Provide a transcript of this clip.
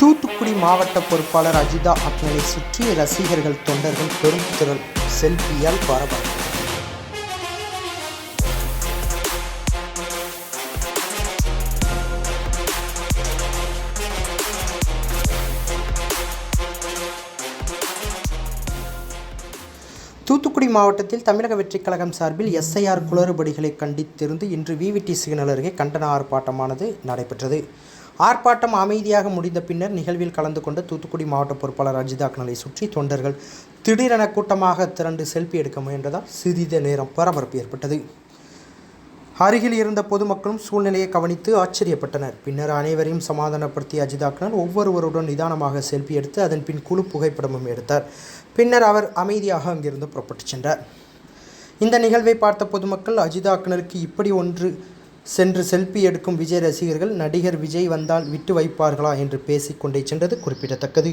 தூத்துக்குடி மாவட்ட பொறுப்பாளர் அஜிதா அக்னலை சுற்றி ரசிகர்கள் தொண்டர்கள் பெரும் திரள். செல்பியால் பரபரப்பு. தூத்துக்குடி மாவட்டத்தில் தமிழக வெற்றிக் கழகம் சார்பில் எஸ்ஐஆர் குளறுபடிகளை கண்டித்திருந்து இன்று விவிடி சிக்னல் அருகே கண்டன ஆர்ப்பாட்டமானது நடைபெற்றது. ஆர்ப்பாட்டம் அமைதியாக முடிந்த பின்னர் நிகழ்வில் கலந்து கொண்ட தூத்துக்குடி மாவட்ட பொறுப்பாளர் அஜிதா அக்னலை சுற்றி தொண்டர்கள் திடீரென கூட்டமாக திரண்டு செல்ஃபி எடுக்க முயன்றதால் சிறிது நேரம் பரபரப்பு ஏற்பட்டது. அருகில் இருந்த பொதுமக்களும் சூழ்நிலையை கவனித்து ஆச்சரியப்பட்டனர். பின்னர் அனைவரையும் சமாதானப்படுத்திய அஜிதாக்னர் ஒவ்வொருவருடன் நிதானமாக செல்ஃபி எடுத்து அதன் பின் குழு புகைப்படமும் எடுத்தார். பின்னர் அவர் அமைதியாக அங்கிருந்து புறப்பட்டுச் சென்றார். இந்த நிகழ்வை பார்த்த பொதுமக்கள் அஜிதாக்னருக்கு இப்படி ஒன்று சென்று செல்ஃபி எடுக்கும் விஜய் ரசிகர்கள் நடிகர் விஜய் வந்தால் விட்டு வைப்பார்களா என்று பேசிக்கொண்டே சென்றது குறிப்பிடத்தக்கது.